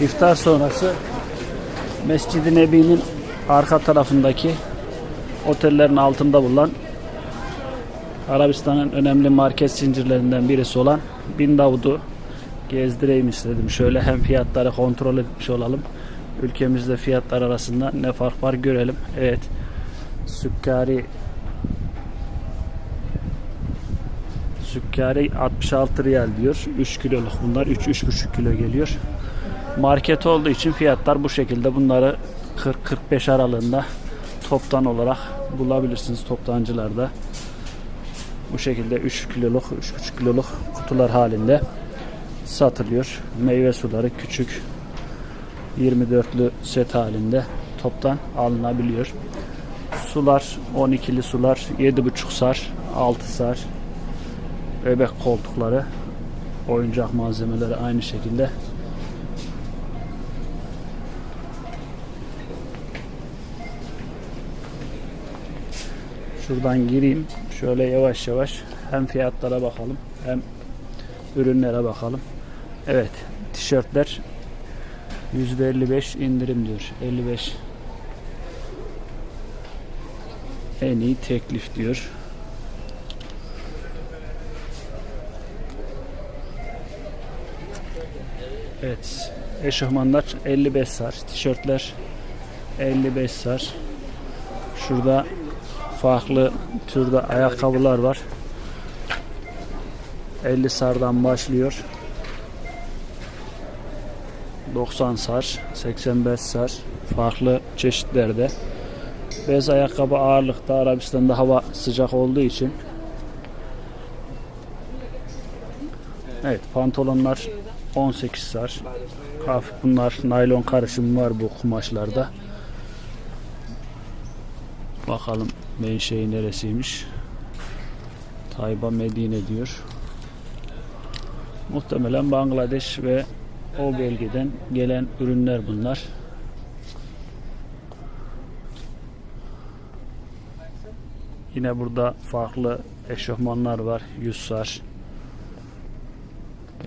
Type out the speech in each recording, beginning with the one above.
İftar sonrası Mescid-i Nebi'nin arka tarafındaki otellerin altında bulunan Arabistan'ın önemli market zincirlerinden birisi olan Bin Davud'u gezdireyim istedim. Şöyle hem fiyatları kontrol etmiş olalım. Ülkemizde fiyatlar arasında ne fark var görelim. Evet. Sükkari Sükkari 66 riyal diyor. 3 kiloluk bunlar. 3-3,5 kilo geliyor. Market olduğu için fiyatlar bu şekilde. Bunları 40-45 aralığında toptan olarak bulabilirsiniz toptancılarda. Bu şekilde 3 kiloluk, 3,5 kiloluk kutular halinde satılıyor. Meyve suları küçük 24'lü set halinde toptan alınabiliyor. Sular 12'li sular 7,5 sar, 6 sar. Bebek koltukları, oyuncak malzemeleri aynı şekilde. Şuradan gireyim. Şöyle yavaş yavaş hem fiyatlara bakalım hem ürünlere bakalım. Evet, tişörtler %55 indirim diyor. 55 en iyi teklif diyor. Evet. Eşofmanlar 55 sar. Tişörtler 55 sar. Şurada farklı türde ayakkabılar var. 50 sardan başlıyor. 90 sar, 85 sar farklı çeşitlerde. Bez ayakkabı ağırlıkta Arabistan'da hava sıcak olduğu için Evet pantolonlar 18 sar. Hafif bunlar naylon karışımı var bu kumaşlarda. Bakalım menşei neresiymiş. Tayba Medine diyor. Muhtemelen Bangladeş ve o bölgeden gelen ürünler bunlar. Yine burada farklı eşofmanlar var. 100 sar.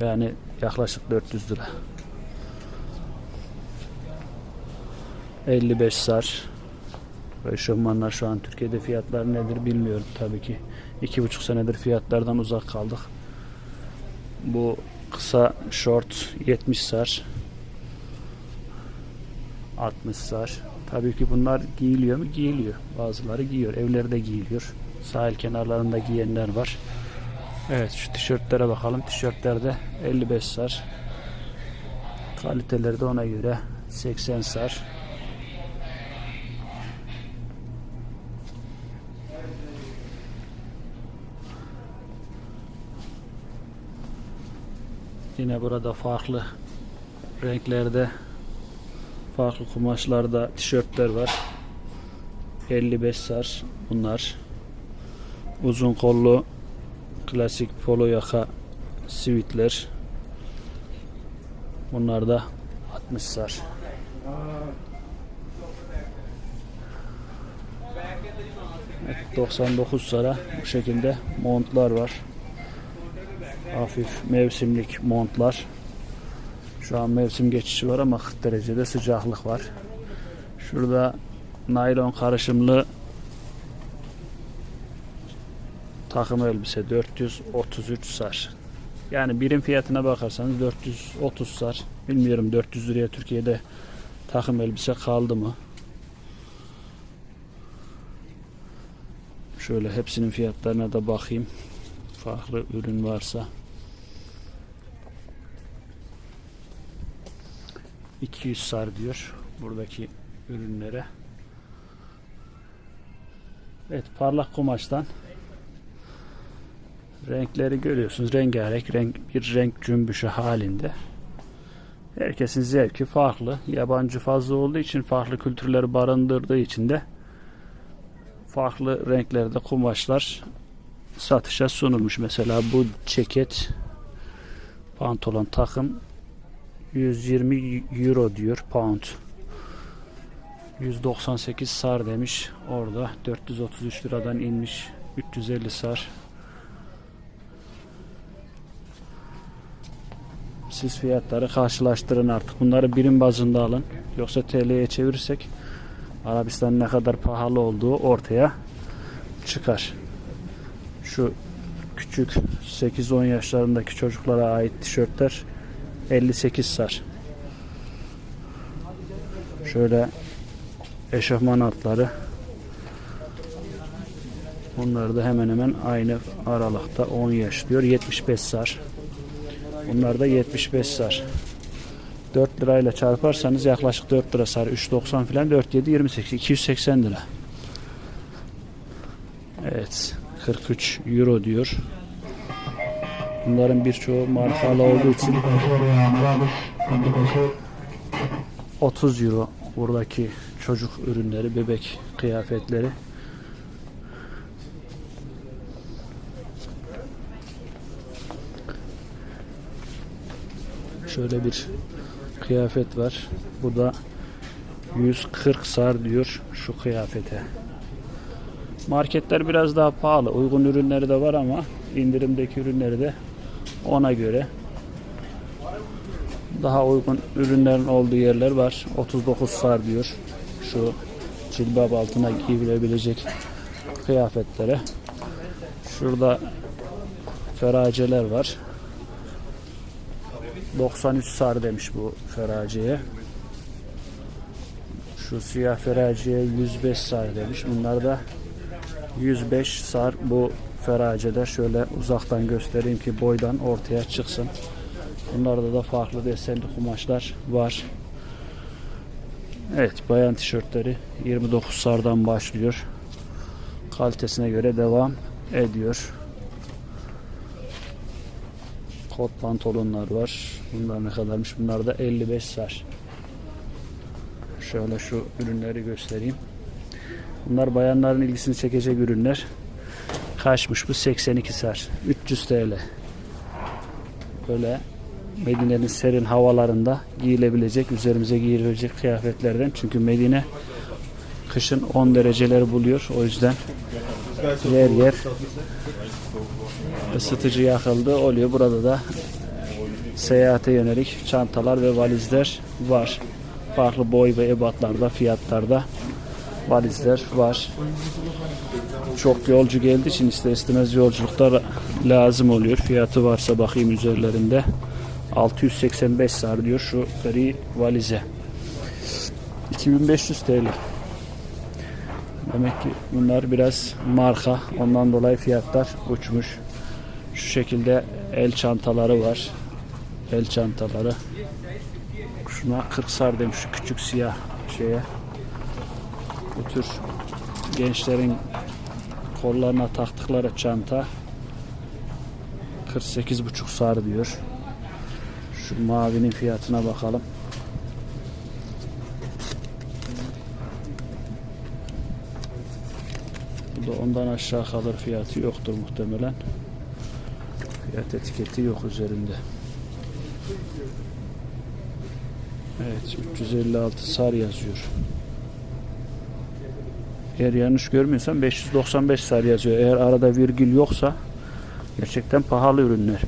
Yani yaklaşık 400 lira. 55 sar. Eşofmanlar şu an Türkiye'de fiyatlar nedir bilmiyorum tabii ki. 2,5 senedir fiyatlardan uzak kaldık. Bu kısa short 70 sar. 60 sar. Tabii ki bunlar giyiliyor mu? Giyiliyor. Bazıları giyiyor. Evlerde giyiliyor. Sahil kenarlarında giyenler var. Evet şu tişörtlere bakalım. Tişörtlerde 55 sar. Kaliteleri ona göre 80 sar. Yine burada farklı renklerde farklı kumaşlarda tişörtler var. 55 sar bunlar. Uzun kollu klasik polo yaka sivitler. Bunlar da 60 sar. Evet, 99 sara bu şekilde montlar var. Hafif mevsimlik montlar. Şu an mevsim geçişi var ama 40 derecede sıcaklık var. Şurada naylon karışımlı takım elbise 433 sar. Yani birim fiyatına bakarsanız 430 sar. Bilmiyorum 400 liraya Türkiye'de takım elbise kaldı mı? Şöyle hepsinin fiyatlarına da bakayım. Farklı ürün varsa. 200 sar diyor buradaki ürünlere. Evet parlak kumaştan renkleri görüyorsunuz. Rengarenk renk, bir renk cümbüşü halinde. Herkesin zevki farklı. Yabancı fazla olduğu için farklı kültürleri barındırdığı için de farklı renklerde kumaşlar satışa sunulmuş. Mesela bu ceket pantolon takım 120 euro diyor pound 198 sar demiş orada 433 liradan inmiş 350 sar Siz fiyatları karşılaştırın artık. Bunları birim bazında alın. Yoksa TL'ye çevirirsek Arabistan'ın ne kadar pahalı olduğu ortaya çıkar. Şu küçük 8-10 yaşlarındaki çocuklara ait tişörtler 58 sar. Şöyle eşofman altları Bunlar da hemen hemen aynı aralıkta 10 yaş diyor. 75 sar. Bunlar da 75 sar. 4 lirayla çarparsanız yaklaşık 4 lira sar. 3.90 filan 4 7 28 280 lira. Evet. 43 euro diyor. Bunların birçoğu markalı olduğu için 30 euro buradaki çocuk ürünleri, bebek kıyafetleri. Şöyle bir kıyafet var. Bu da 140 sar diyor şu kıyafete. Marketler biraz daha pahalı. Uygun ürünleri de var ama indirimdeki ürünleri de ona göre daha uygun ürünlerin olduğu yerler var. 39 sar diyor. Şu cilbab altına giyilebilecek kıyafetlere. Şurada feraceler var. 93 sar demiş bu feraceye. Şu siyah feraceye 105 sar demiş. Bunlar da 105 sar bu feraceler. Şöyle uzaktan göstereyim ki boydan ortaya çıksın. Bunlarda da farklı desenli kumaşlar var. Evet bayan tişörtleri 29 sardan başlıyor. Kalitesine göre devam ediyor. Kot pantolonlar var. Bunlar ne kadarmış? Bunlar da 55 sar. Şöyle şu ürünleri göstereyim. Bunlar bayanların ilgisini çekecek ürünler. Kaçmış bu? 82 sar. 300 TL. Böyle Medine'nin serin havalarında giyilebilecek, üzerimize giyilebilecek kıyafetlerden. Çünkü Medine kışın 10 dereceleri buluyor. O yüzden yer yer ısıtıcı yakıldı oluyor. Burada da seyahate yönelik çantalar ve valizler var. Farklı boy ve ebatlarda, fiyatlarda valizler var. Çok yolcu geldiği için ister istemez yolculukta lazım oluyor. Fiyatı varsa bakayım üzerlerinde. 685 sar diyor şu gri valize. 2500 TL. Demek ki bunlar biraz marka. Ondan dolayı fiyatlar uçmuş. Şu şekilde el çantaları var. El çantaları. Şuna 40 sar demiş şu küçük siyah şeye. Bu tür gençlerin kollarına taktıkları çanta 48,5 sar diyor. Şu mavinin fiyatına bakalım. Bu da ondan aşağı kalır fiyatı yoktur muhtemelen. Fiyat etiketi yok üzerinde. Evet 356 sar yazıyor. Eğer yanlış görmüyorsam 595 sar yazıyor. Eğer arada virgül yoksa gerçekten pahalı ürünler.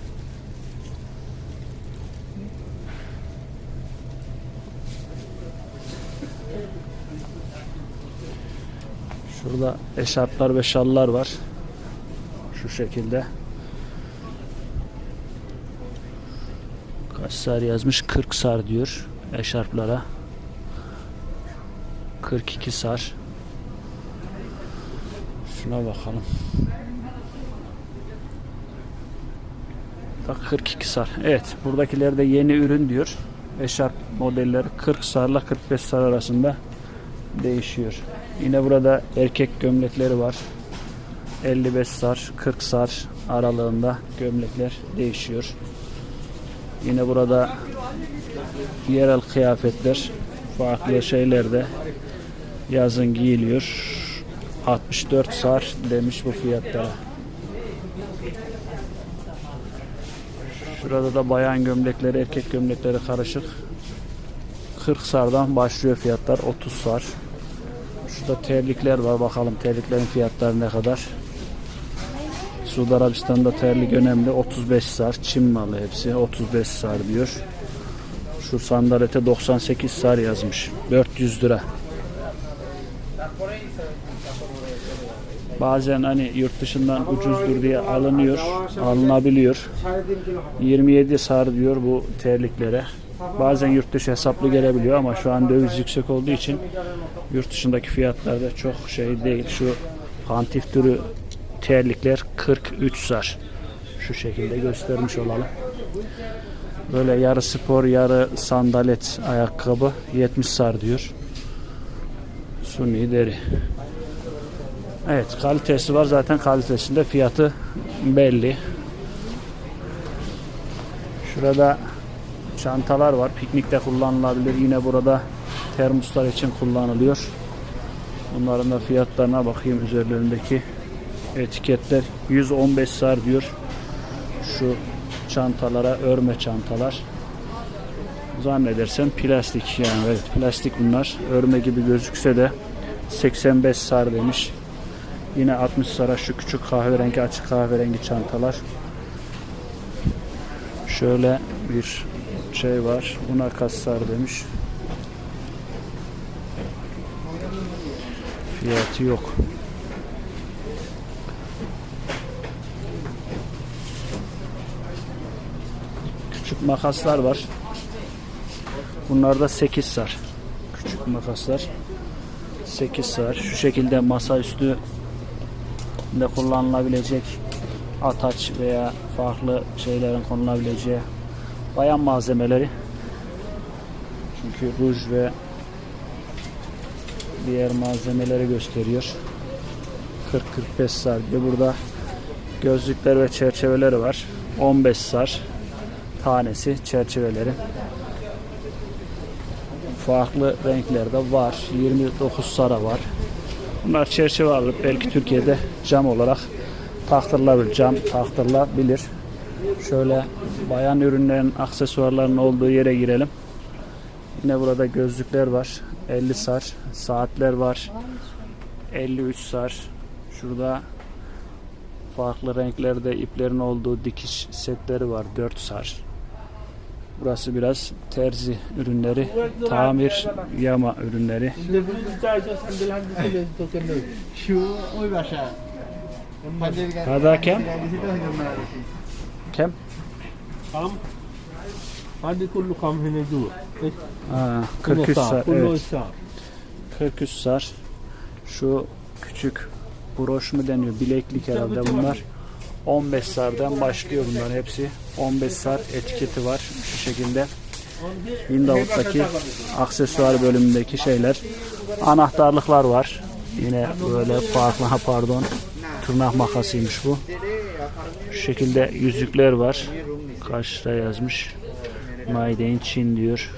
Şurada eşarplar ve şallar var. Şu şekilde. Kaç sar yazmış? 40 sar diyor eşarplara. 42 sar. Şuna bakalım. Bak 42 sar. Evet, buradakiler de yeni ürün diyor. Eşarp modelleri 40 sarla 45 sar arasında değişiyor. Yine burada erkek gömlekleri var. 55 sar, 40 sar aralığında gömlekler değişiyor. Yine burada yerel kıyafetler farklı şeylerde yazın giyiliyor. 64 sar demiş bu fiyatlara. Şurada da bayan gömlekleri, erkek gömlekleri karışık. 40 sardan başlıyor fiyatlar. 30 sar. Şurada terlikler var. Bakalım terliklerin fiyatları ne kadar. Suudi Arabistan'da terlik önemli. 35 sar. Çin malı hepsi. 35 sar diyor. Şu sandalete 98 sar yazmış. 400 lira. Bazen hani yurt dışından ucuzdur diye alınıyor, alınabiliyor. 27 sar diyor bu terliklere. Bazen yurt dışı hesaplı gelebiliyor ama şu an döviz yüksek olduğu için yurt dışındaki fiyatlar da çok şey değil. Şu pantif türü terlikler 43 sar. Şu şekilde göstermiş olalım. Böyle yarı spor yarı sandalet ayakkabı 70 sar diyor. Sunni deri. Evet kalitesi var zaten kalitesinde fiyatı belli. Şurada çantalar var. Piknikte kullanılabilir. Yine burada termoslar için kullanılıyor. Bunların da fiyatlarına bakayım üzerlerindeki etiketler 115 sar diyor. Şu çantalara örme çantalar. Zannedersem plastik yani evet plastik bunlar. Örme gibi gözükse de 85 sar demiş. Yine 60 sara şu küçük kahverengi açık kahverengi çantalar. Şöyle bir şey var. Buna kaç sar demiş. Fiyatı yok. Küçük makaslar var. Bunlar da 8 sar. Küçük makaslar. 8 sar. Şu şekilde masaüstü de kullanılabilecek ataç veya farklı şeylerin konulabileceği bayan malzemeleri. Çünkü ruj ve diğer malzemeleri gösteriyor. 40-45 sar diyor. Burada gözlükler ve çerçeveleri var. 15 sar tanesi çerçeveleri. Farklı renklerde var. 29 sara var. Bunlar çerçeve alıp belki Türkiye'de cam olarak taktırılabilir. Cam taktırılabilir. Şöyle bayan ürünlerin aksesuarların olduğu yere girelim. Yine burada gözlükler var. 50 sar. Saatler var. 53 sar. Şurada farklı renklerde iplerin olduğu dikiş setleri var. 4 sar. Burası biraz terzi ürünleri, tamir, yama ürünleri. Hada kem? Kem? Kam. Hadi kullu kam hene du. Ha, 43 sar. Evet. sar. 43 sar. Şu küçük broş mu deniyor? Bileklik herhalde bunlar. 15 sardan başlıyor bunların hepsi. 15 sar etiketi var şu şekilde. Windows'taki aksesuar bölümündeki şeyler. Anahtarlıklar var. Yine böyle farklı ha pardon. Tırnak makasıymış bu. Şu şekilde yüzükler var. Lira yazmış. Made in Çin diyor.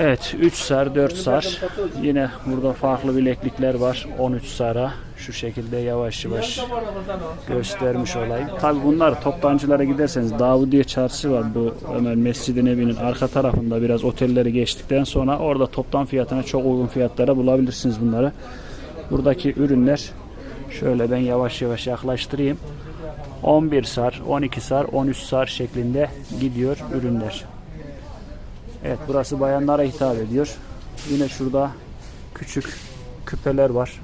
Evet 3 sar 4 sar yine burada farklı bileklikler var 13 sara şu şekilde yavaş yavaş göstermiş olayım. Tabi bunlar toptancılara giderseniz Davudiye çarşısı var bu Ömer Mescid-i Nebi'nin arka tarafında biraz otelleri geçtikten sonra orada toptan fiyatına çok uygun fiyatlara bulabilirsiniz bunları. Buradaki ürünler şöyle ben yavaş yavaş yaklaştırayım. 11 sar, 12 sar, 13 sar şeklinde gidiyor ürünler. Evet burası bayanlara hitap ediyor. Yine şurada küçük küpeler var.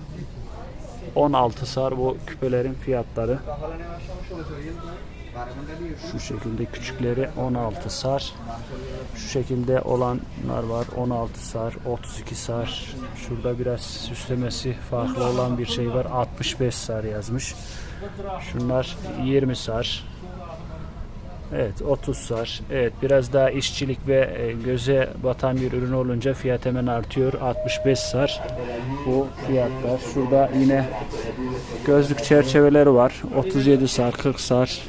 16 sar bu küpelerin fiyatları. Şu şekilde küçükleri 16 sar. Şu şekilde olanlar var. 16 sar, 32 sar. Şurada biraz süslemesi farklı olan bir şey var. 65 sar yazmış. Şunlar 20 sar. Evet 30 sar. Evet biraz daha işçilik ve e, göze batan bir ürün olunca fiyat hemen artıyor. 65 sar bu fiyatlar. Şurada yine gözlük çerçeveleri var. 37 sar, 40 sar,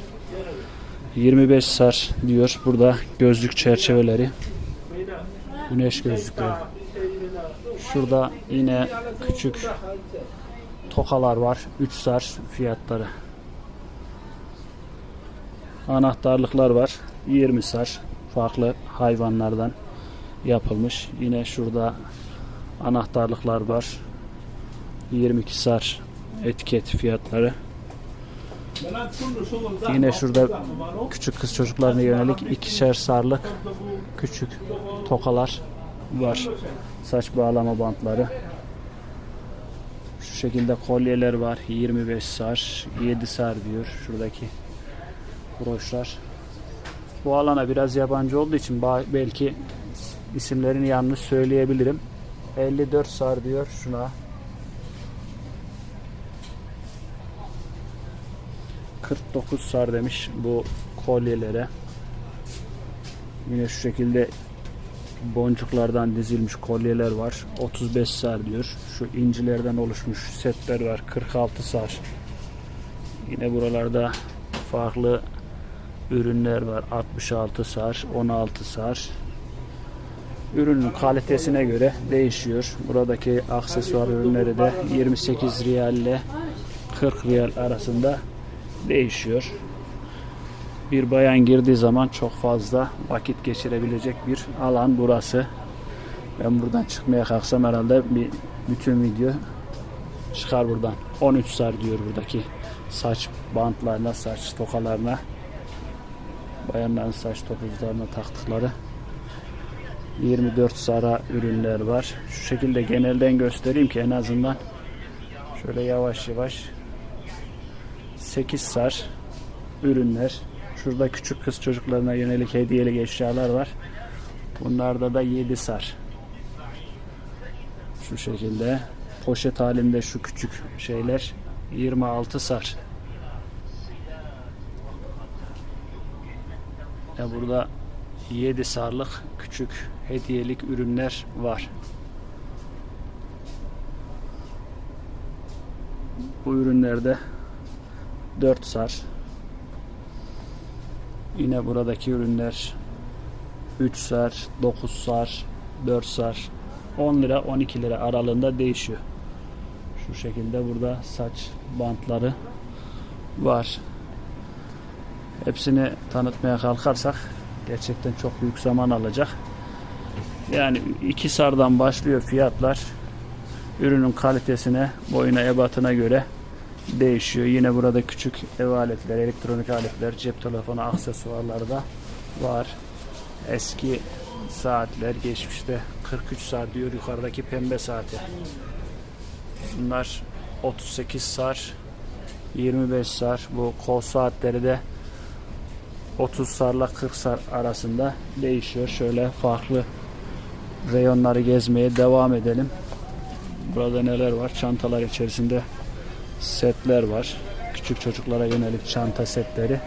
25 sar diyor. Burada gözlük çerçeveleri. Güneş gözlükleri. Şurada yine küçük tokalar var. 3 sar fiyatları anahtarlıklar var. 20 sar farklı hayvanlardan yapılmış. Yine şurada anahtarlıklar var. 22 sar etiket fiyatları. Yine şurada küçük kız çocuklarına yönelik ikişer sarlık küçük tokalar var. Saç bağlama bantları. Şu şekilde kolyeler var. 25 sar, 7 sar diyor şuradaki broşlar. Bu alana biraz yabancı olduğu için belki isimlerini yanlış söyleyebilirim. 54 sar diyor şuna. 49 sar demiş bu kolyelere. Yine şu şekilde boncuklardan dizilmiş kolyeler var. 35 sar diyor. Şu incilerden oluşmuş setler var. 46 sar. Yine buralarda farklı ürünler var. 66 sar, 16 sar. Ürünün kalitesine göre değişiyor. Buradaki aksesuar ürünleri de 28 riyal ile 40 riyal arasında değişiyor. Bir bayan girdiği zaman çok fazla vakit geçirebilecek bir alan burası. Ben buradan çıkmaya kalksam herhalde bir bütün video çıkar buradan. 13 sar diyor buradaki saç bantlarına, saç tokalarına, bayanların saç topuzlarına taktıkları 24 sara ürünler var. Şu şekilde genelden göstereyim ki en azından şöyle yavaş yavaş 8 sar ürünler. Şurada küçük kız çocuklarına yönelik hediyelik eşyalar var. Bunlarda da 7 sar. Şu şekilde poşet halinde şu küçük şeyler 26 sar. Ya burada 7 sarlık küçük hediyelik ürünler var. Bu ürünlerde 4 sar. Yine buradaki ürünler 3 sar, 9 sar, 4 sar, 10 lira 12 lira aralığında değişiyor. Şu şekilde burada saç bantları var. Hepsini tanıtmaya kalkarsak gerçekten çok büyük zaman alacak. Yani 2 sardan başlıyor fiyatlar. Ürünün kalitesine, boyuna, ebatına göre değişiyor. Yine burada küçük ev aletleri, elektronik aletler, cep telefonu aksesuarları da var. Eski saatler geçmişte 43 saat diyor yukarıdaki pembe saati. Bunlar 38 sar, 25 sar. Bu kol saatleri de 30 sarla 40 sar arasında değişiyor. Şöyle farklı reyonları gezmeye devam edelim. Burada neler var? Çantalar içerisinde setler var. Küçük çocuklara yönelik çanta setleri.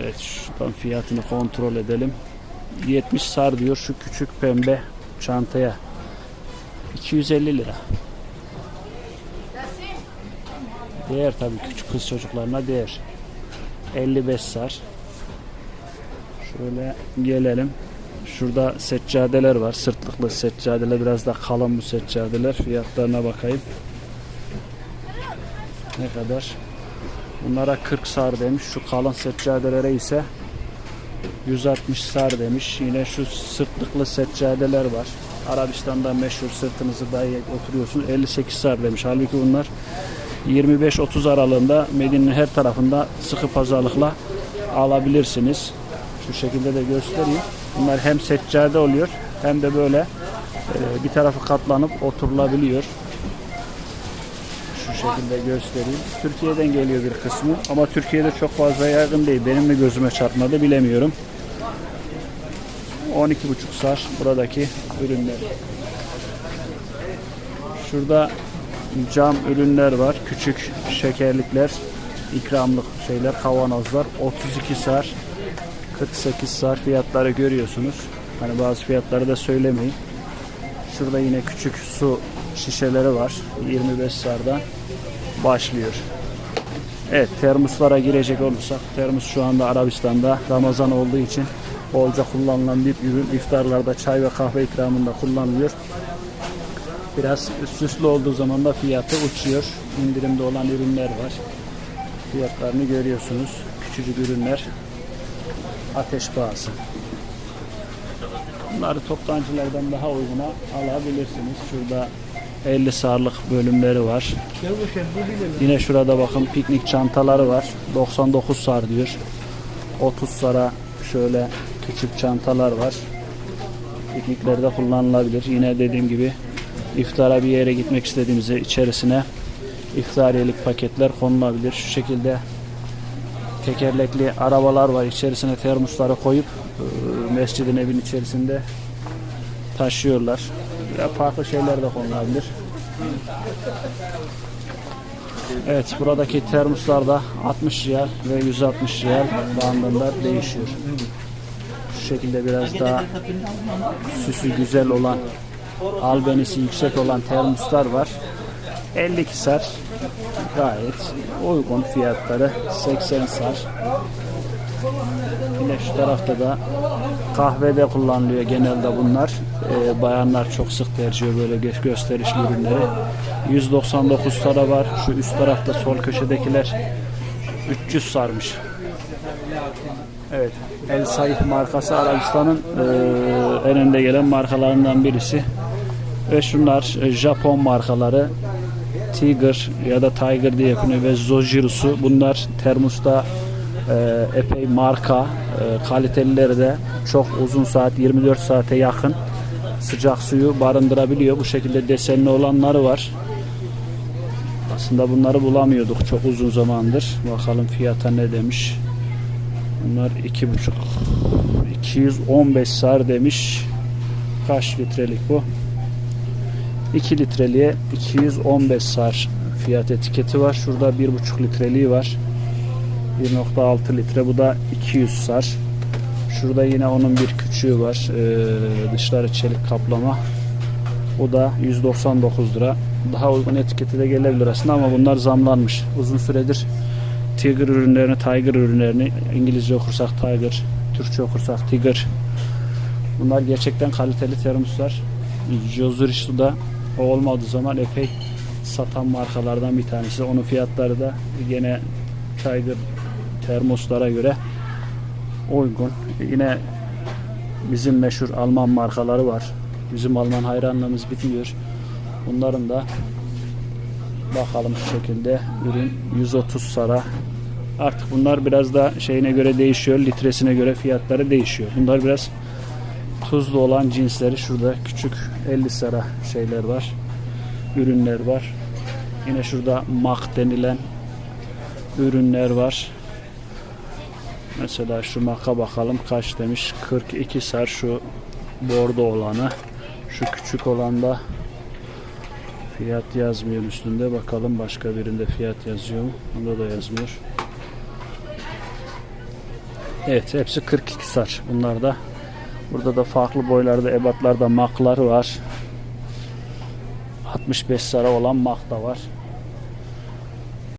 Evet şuradan fiyatını kontrol edelim. 70 sar diyor şu küçük pembe çantaya. 250 lira. Değer tabii küçük kız çocuklarına değer. 55 sar. Şöyle gelelim. Şurada seccadeler var. Sırtlıklı seccadeler. Biraz da kalın bu seccadeler. Fiyatlarına bakayım. Ne kadar? Bunlara 40 sar demiş. Şu kalın seccadelere ise 160 sar demiş. Yine şu sırtlıklı seccadeler var. Arabistan'da meşhur sırtınızı dayayıp oturuyorsun. 58 sar demiş. Halbuki bunlar 25-30 aralığında Medine'nin her tarafında sıkı pazarlıkla alabilirsiniz. Şu şekilde de göstereyim. Bunlar hem seccade oluyor hem de böyle e, bir tarafı katlanıp oturulabiliyor. Şu şekilde göstereyim. Türkiye'den geliyor bir kısmı ama Türkiye'de çok fazla yaygın değil. Benim de gözüme çarpmadı bilemiyorum. 12,5 sar buradaki ürünler. Şurada cam ürünler var. Küçük şekerlikler, ikramlık şeyler, kavanozlar. 32 sar, 48 sar fiyatları görüyorsunuz. Hani bazı fiyatları da söylemeyin. Şurada yine küçük su şişeleri var. 25 sardan başlıyor. Evet termoslara girecek olursak termos şu anda Arabistan'da Ramazan olduğu için bolca kullanılan bir ürün. İftarlarda çay ve kahve ikramında kullanılıyor. Biraz süslü olduğu zaman da fiyatı uçuyor. İndirimde olan ürünler var. Fiyatlarını görüyorsunuz. Küçücük ürünler. Ateş pahası. Bunları toptancılardan daha uyguna alabilirsiniz. Şurada 50 sarlık bölümleri var. Yine şurada bakın piknik çantaları var. 99 sar diyor. 30 sara şöyle küçük çantalar var. Pikniklerde kullanılabilir. Yine dediğim gibi iftara bir yere gitmek istediğimizde içerisine iftariyelik paketler konulabilir. Şu şekilde tekerlekli arabalar var. İçerisine termosları koyup e, mescidin evin içerisinde taşıyorlar. Ya farklı şeyler de konulabilir. Evet buradaki termoslar da 60 riyal ve 160 riyal bandında değişiyor. Şu şekilde biraz daha süsü güzel olan albenisi yüksek olan termoslar var. 52 sar gayet uygun fiyatları 80 sar. Yine şu tarafta da kahvede kullanılıyor genelde bunlar. Ee, bayanlar çok sık tercih ediyor böyle gö- gösterişli ürünleri. 199 sara var. Şu üst tarafta sol köşedekiler 300 sarmış. Evet. El Saif markası Arabistan'ın e, en önde gelen markalarından birisi. Ve şunlar e, Japon markaları Tiger ya da Tiger diye yapılıyor ve Zojirusu. Bunlar termosta e, epey marka. E, kalitelileri de çok uzun saat 24 saate yakın sıcak suyu barındırabiliyor. Bu şekilde desenli olanları var. Aslında bunları bulamıyorduk çok uzun zamandır. Bakalım fiyata ne demiş. Bunlar iki buçuk 215 sar demiş. Kaç litrelik bu? 2 litreliğe 215 sar fiyat etiketi var. Şurada 1,5 litreliği var. 1.6 litre. Bu da 200 sar. Şurada yine onun bir küçüğü var. Ee, dışları çelik kaplama. O da 199 lira. Daha uygun etiketi de gelebilir aslında ama bunlar zamlanmış. Uzun süredir Tiger ürünlerini, Tiger ürünlerini İngilizce okursak Tiger, Türkçe okursak Tiger. Bunlar gerçekten kaliteli termoslar. Jozurisu da o olmadığı zaman epey satan markalardan bir tanesi. Onun fiyatları da gene Tiger termoslara göre uygun. Yine bizim meşhur Alman markaları var. Bizim Alman hayranlığımız bitmiyor. Bunların da bakalım şu şekilde ürün 130 sara. Artık bunlar biraz da şeyine göre değişiyor. Litresine göre fiyatları değişiyor. Bunlar biraz tuzlu olan cinsleri şurada küçük 50 sara şeyler var. Ürünler var. Yine şurada mak denilen ürünler var. Mesela şu maka bakalım kaç demiş. 42 sar şu bordo olanı. Şu küçük olanda fiyat yazmıyor üstünde. Bakalım başka birinde fiyat yazıyor mu? Bunda da yazmıyor. Evet hepsi 42 sar. Bunlar da burada da farklı boylarda ebatlarda maklar var. 65 sara olan mak da var.